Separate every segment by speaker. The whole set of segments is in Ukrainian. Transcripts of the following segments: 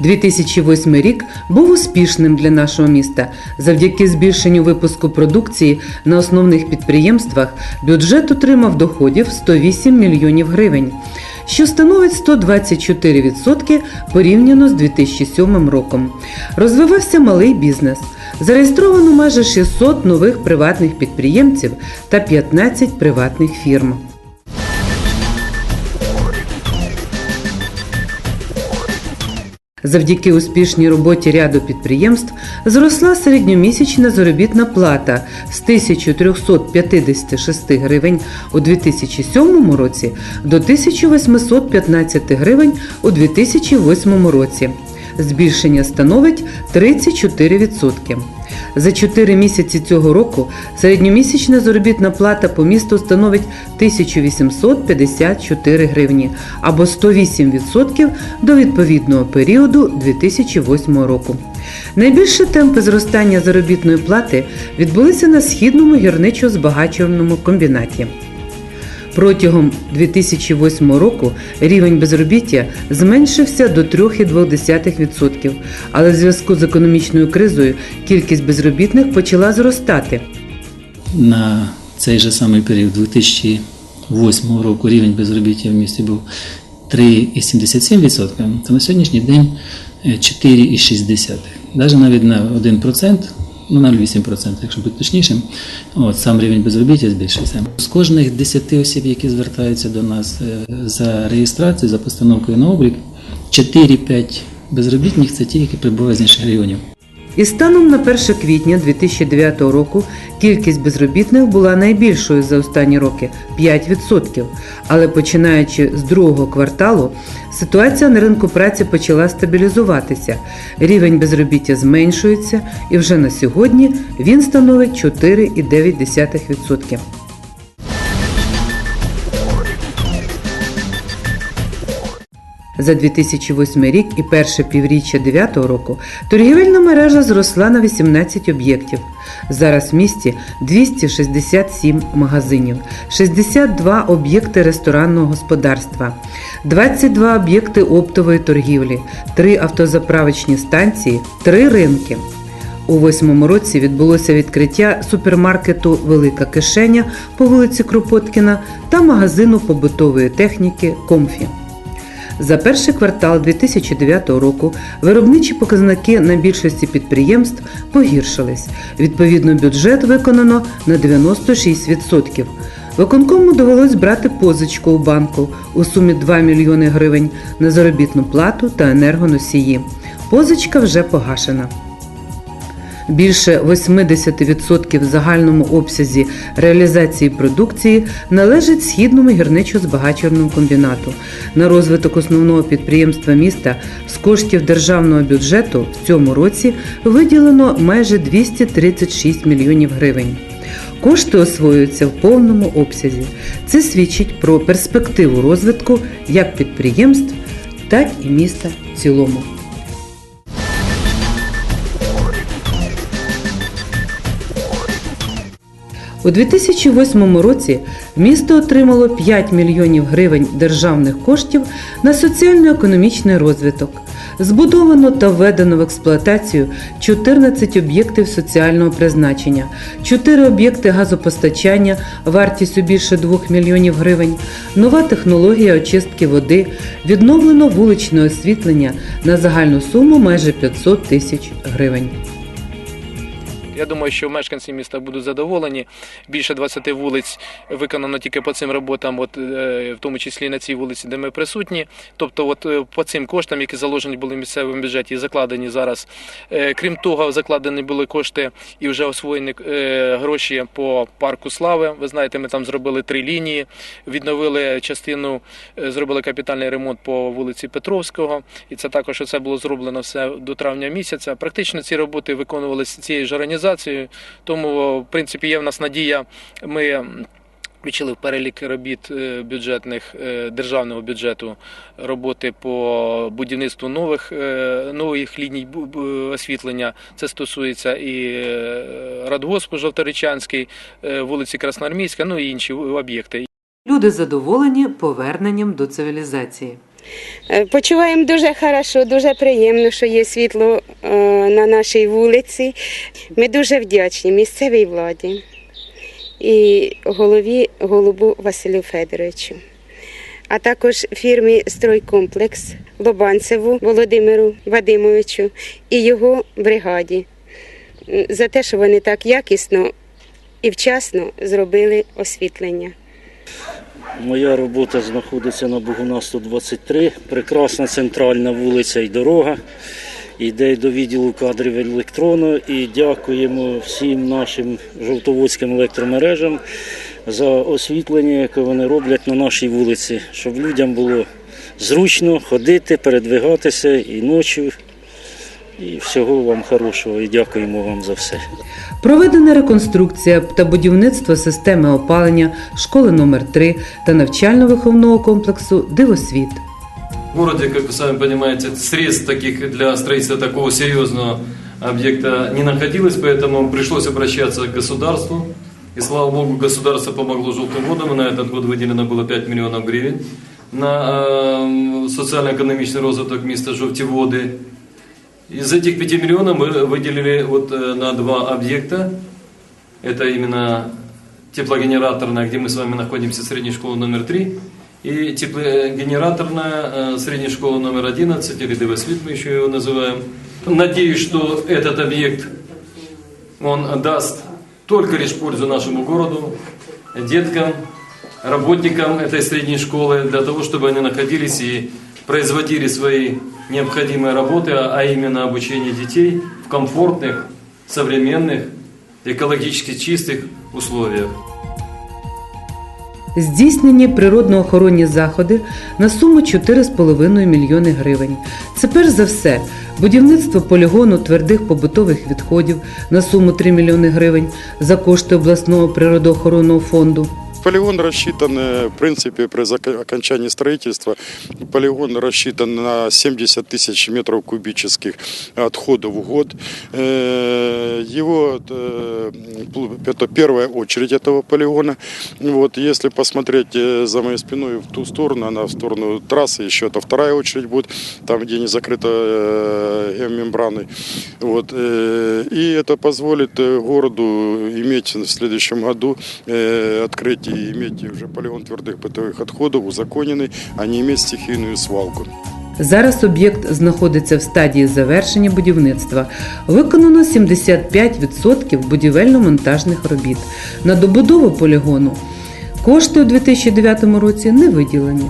Speaker 1: 2008 рік був успішним для нашого міста. Завдяки збільшенню випуску продукції на основних підприємствах бюджет отримав доходів 108 мільйонів гривень, що становить 124% порівняно з 2007 роком. Розвивався малий бізнес. Зареєстровано майже 600 нових приватних підприємців та 15 приватних фірм. Завдяки успішній роботі ряду підприємств зросла середньомісячна заробітна плата з 1356 гривень у 2007 році до 1815 гривень у 2008 році. Збільшення становить 34%. За 4 місяці цього року середньомісячна заробітна плата по місту становить 1854 гривні або 108% до відповідного періоду 2008 року. Найбільші темпи зростання заробітної плати відбулися на східному гірничо-збагачувальному комбінаті. Протягом 2008 року рівень безробіття зменшився до 3,2%, але в зв'язку з економічною кризою кількість безробітних почала зростати.
Speaker 2: На цей же самий період 2008 року рівень безробіття в місті був 3,77%, то на сьогоднішній день е, 4,6%. Навіть навіть на 1%, ну на 8%, якщо бути точнішим, от, сам рівень безробіття збільшився. З кожних 10 осіб, які звертаються до нас е, за реєстрацією, за постановкою на облік, 4-5 безробітних це ті, які прибувають з інших регіонів.
Speaker 1: І станом на 1 квітня 2009 року кількість безробітних була найбільшою за останні роки 5%. Але починаючи з другого кварталу, ситуація на ринку праці почала стабілізуватися. Рівень безробіття зменшується, і вже на сьогодні він становить 4,9%. За 2008 рік і перше півріччя 2009 року торгівельна мережа зросла на 18 об'єктів. Зараз в місті 267 магазинів, 62 об'єкти ресторанного господарства, 22 об'єкти оптової торгівлі, 3 автозаправочні станції, 3 ринки. У восьмому році відбулося відкриття супермаркету Велика кишеня по вулиці Кропоткіна та магазину побутової техніки Комфі. За перший квартал 2009 року виробничі показники на більшості підприємств погіршились. Відповідно, бюджет виконано на 96%. Виконкому довелось брати позичку у банку у сумі 2 мільйони гривень на заробітну плату та енергоносії. Позичка вже погашена. Більше 80% в загальному обсязі реалізації продукції належить східному гірничо-збагачувальному комбінату. На розвиток основного підприємства міста з коштів державного бюджету в цьому році виділено майже 236 мільйонів гривень. Кошти освоюються в повному обсязі. Це свідчить про перспективу розвитку як підприємств, так і міста в цілому. У 2008 році місто отримало 5 мільйонів гривень державних коштів на соціально-економічний розвиток. Збудовано та введено в експлуатацію 14 об'єктів соціального призначення, 4 об'єкти газопостачання вартістю більше 2 мільйонів гривень, нова технологія очистки води, відновлено вуличне освітлення на загальну суму майже 500 тисяч гривень.
Speaker 3: Я думаю, що мешканці міста будуть задоволені. Більше 20 вулиць виконано тільки по цим роботам, от, е, в тому числі на цій вулиці, де ми присутні. Тобто, от, е, по цим коштам, які заложені були в місцевому бюджеті закладені зараз. Е, Крім того, закладені були кошти і вже освоєні гроші по парку слави. Ви знаєте, ми там зробили три лінії, відновили частину, зробили капітальний ремонт по вулиці Петровського. І це також це було зроблено все до травня місяця. Практично ці роботи виконувалися цією ж організацією, тому в принципі є в нас надія. Ми включили в перелік робіт е, бюджетних е, державного бюджету роботи по будівництву нових е, нових ліній освітлення. Це стосується і Радгоспу Жовторичанський, вулиці Красноармійська, ну і інші об'єкти.
Speaker 1: Люди задоволені поверненням до цивілізації.
Speaker 4: Е, Почуваємо дуже хорошо, дуже приємно, що є світло е, на нашій вулиці. Ми дуже вдячні місцевій владі і голові Голубу Василю Федоровичу, а також фірмі Стройкомплекс Лобанцеву Володимиру Вадимовичу і його бригаді за те, що вони так якісно і вчасно зробили освітлення.
Speaker 5: Моя робота знаходиться на Богуна 123. Прекрасна центральна вулиця і дорога. Йде до відділу кадрів електрону і дякуємо всім нашим жовтоводським електромережам за освітлення, яке вони роблять на нашій вулиці, щоб людям було зручно ходити, передвигатися і ночі. І всього вам хорошого і дякуємо вам за все.
Speaker 1: Проведена реконструкція та будівництво системи опалення школи номер 3 та навчально-виховного комплексу Дивосвіт.
Speaker 6: В городе, как вы сами понимаете, средств таких для строительства такого серьезного объекта не находилось, поэтому пришлось обращаться к государству. И слава богу, государство помогло желтым водам. и На этот год выделено было 5 миллионов гривен на э, социально-экономичный розвиток места Жовтиводы. Из этих 5 миллионов мы выделили вот э, на два объекта. Это именно теплогенераторная, где мы с вами находимся, средняя школа номер 3, и теплогенераторная э, средняя школа номер 11, или ДВСВИТ мы еще его называем. Надеюсь, что этот объект, он даст только лишь пользу нашему городу, деткам, работникам этой средней школы, для того, чтобы они находились и производили свои необходимые работы, а а именно обучение детей в комфортных, современных, экологически чистых условиях.
Speaker 1: Здійснені природно-охоронні заходи на суму 4,5 мільйони гривень. Це перш за все будівництво полігону твердих побутових відходів на суму 3 мільйони гривень за кошти обласного природоохоронного фонду.
Speaker 7: Полигон рассчитан, э, в принципе, при окончании строительства, полигон рассчитан на 70 тысяч метров кубических отходов в год. Э, Его, э, это первая очередь этого полигона. Вот, если посмотреть за моей спиной в ту сторону, она в сторону трассы, еще это вторая очередь будет, там, где не закрыто э, геомембраной. Вот, и это позволит городу иметь в следующем году открыть и иметь уже полигон твердых бытовых отходов узаконенный, а не иметь стихийную свалку.
Speaker 1: Зараз об'єкт знаходиться в стадії завершення будівництва. Виконано 75% будівельно-монтажних робіт. На добудову полігону кошти у 2009 році не виділені.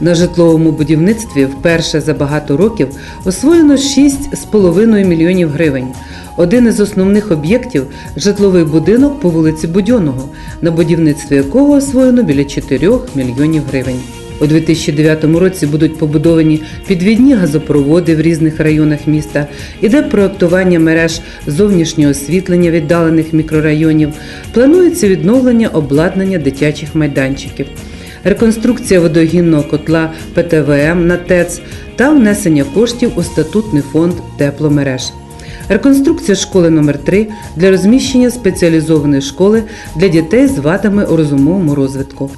Speaker 1: На житловому будівництві вперше за багато років освоєно 6,5 мільйонів гривень. Один із основних об'єктів житловий будинок по вулиці Будьоного, на будівництві якого освоєно біля 4 мільйонів гривень. У 2009 році будуть побудовані підвідні газопроводи в різних районах міста, іде проектування мереж зовнішнього освітлення віддалених мікрорайонів, планується відновлення обладнання дитячих майданчиків, реконструкція водогінного котла ПТВМ на ТЕЦ та внесення коштів у статутний фонд тепломереж. Реконструкція школи номер 3 для розміщення спеціалізованої школи для дітей з вадами у розумовому розвитку.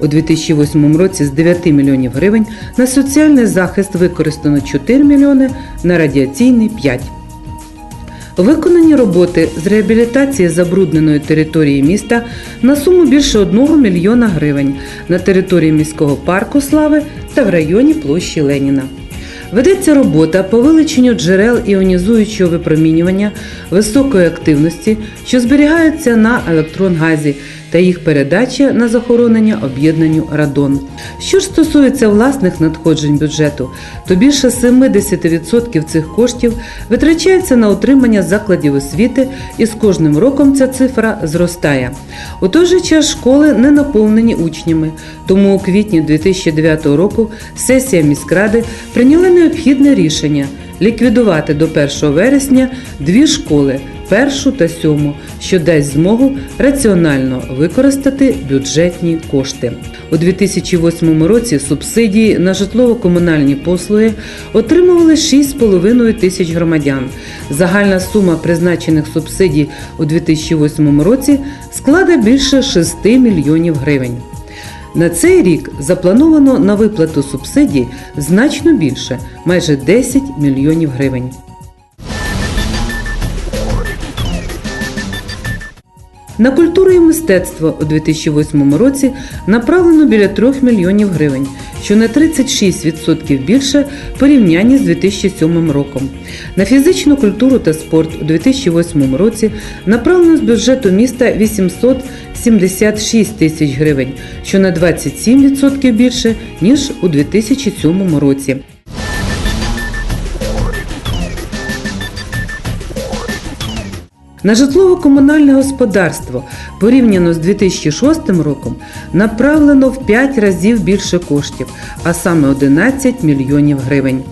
Speaker 1: У 2008 році з 9 мільйонів гривень на соціальний захист використано 4 мільйони, на радіаційний 5. Виконані роботи з реабілітації забрудненої території міста на суму більше 1 мільйона гривень на території міського парку Слави та в районі площі Леніна. Ведеться робота по вилученню джерел іонізуючого випромінювання високої активності, що зберігаються на електронгазі, та їх передача на захоронення об'єднанню Радон. Що ж стосується власних надходжень бюджету, то більше 70% цих коштів витрачається на утримання закладів освіти, і з кожним роком ця цифра зростає. У той же час школи не наповнені учнями, тому у квітні 2009 року сесія міськради прийняла необхідне рішення ліквідувати до 1 вересня дві школи першу та сьому, що дасть змогу раціонально використати бюджетні кошти. У 2008 році субсидії на житлово-комунальні послуги отримували 6,5 тисяч громадян. Загальна сума призначених субсидій у 2008 році складе більше 6 мільйонів гривень. На цей рік заплановано на виплату субсидій значно більше майже 10 мільйонів гривень. На культуру і мистецтво у 2008 році направлено біля 3 мільйонів гривень, що на 36% більше в порівнянні з 2007 роком. На фізичну культуру та спорт у 2008 році направлено з бюджету міста 876 тисяч гривень, що на 27% більше ніж у 2007 році. На житлово-комунальне господарство порівняно з 2006 роком направлено в 5 разів більше коштів, а саме 11 мільйонів гривень.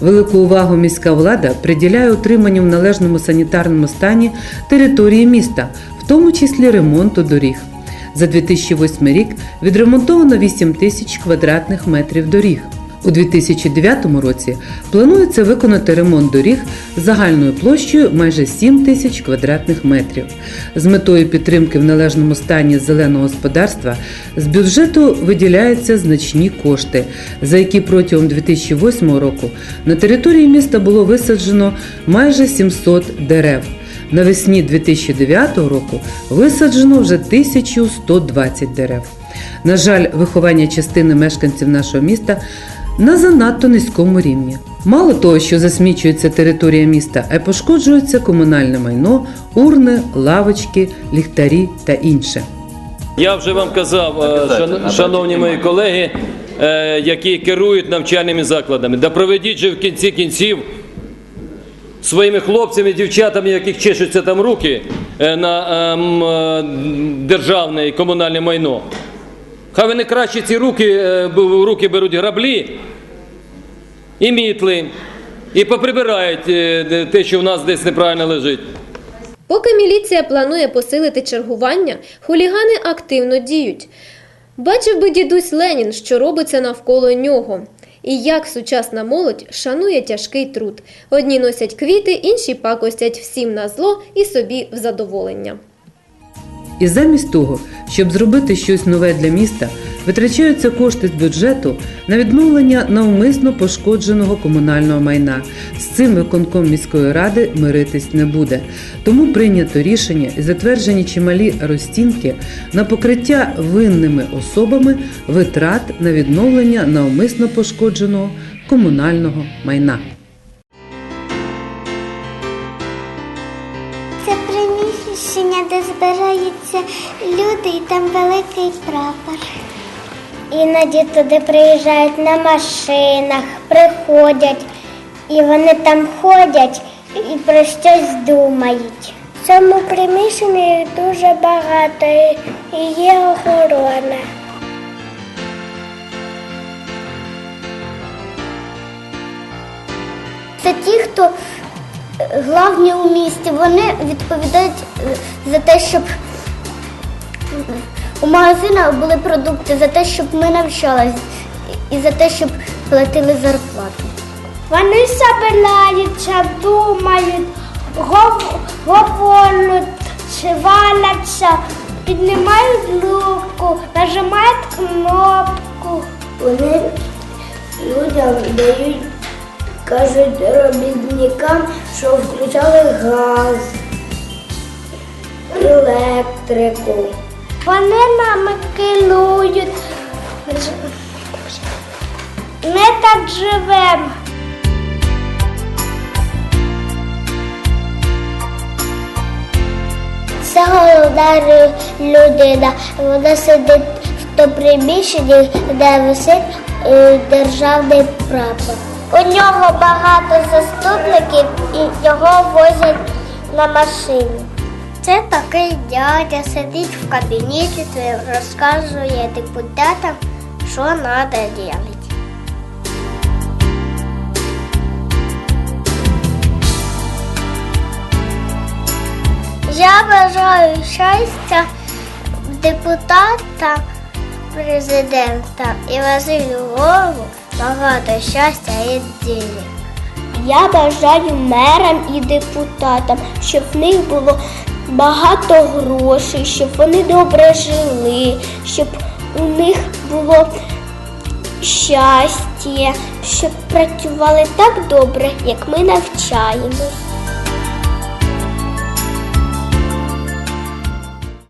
Speaker 1: Велику увагу міська влада приділяє утриманню в належному санітарному стані території міста, в тому числі ремонту доріг. За 2008 рік відремонтовано 8 тисяч квадратних метрів доріг. У 2009 році планується виконати ремонт доріг загальною площею майже 7 тисяч квадратних метрів. З метою підтримки в належному стані зеленого господарства з бюджету виділяються значні кошти, за які протягом 2008 року на території міста було висаджено майже 700 дерев. Навесні 2009 року висаджено вже 1120 дерев. На жаль, виховання частини мешканців нашого міста на занадто низькому рівні. Мало того, що засмічується територія міста, а й пошкоджується комунальне майно, урни, лавочки, ліхтарі та інше.
Speaker 6: Я вже вам казав, е, шановні мої колеги, е, які керують навчальними закладами, да проведіть же в кінці кінців своїми хлопцями, дівчатами, яких чешуться там руки е, на ем, державне і комунальне майно. Хай вони краще ці руки, е, в руки беруть граблі і мітли, і поприбирають е, те, що в нас десь неправильно лежить.
Speaker 8: Поки міліція планує посилити чергування, хулігани активно діють. Бачив би дідусь Ленін, що робиться навколо нього. І як сучасна молодь шанує тяжкий труд. Одні носять квіти, інші пакостять всім на зло і собі в задоволення.
Speaker 1: І замість того, щоб зробити щось нове для міста, витрачаються кошти з бюджету на відновлення навмисно пошкодженого комунального майна. З цим виконком міської ради миритись не буде. Тому прийнято рішення і затверджені чималі розцінки на покриття винними особами витрат на відновлення навмисно пошкодженого комунального майна.
Speaker 9: Приміщення, де збираються люди, і там великий прапор. Іноді туди приїжджають на машинах, приходять, і вони там ходять і про щось думають. В цьому приміщенні дуже багато і- є охорона. Це ті, хто главні у місті, вони відповідають е, за те, щоб у магазинах були продукти, за те, щоб ми навчались і за те, щоб платили зарплату. Вони собираються, думають, говорять, валяться, піднімають руку, нажимають кнопку. Вони людям дають кажуть робітникам, що включали газ, електрику. Вони нами керують. Ми так живемо. Це головна людина. Вона сидить в тому приміщенні, де висить е, державний прапор. У нього багато заступників і його возять на машині. Це такий дядя сидить в кабінеті, це розказує депутатам, що треба робити. Я бажаю щастя депутатам, президента і Василю Голову багато щастя і ділі. Я бажаю мерам і депутатам, щоб в них було багато грошей, щоб вони добре жили, щоб у них було щастя, щоб працювали так добре, як ми навчаємось.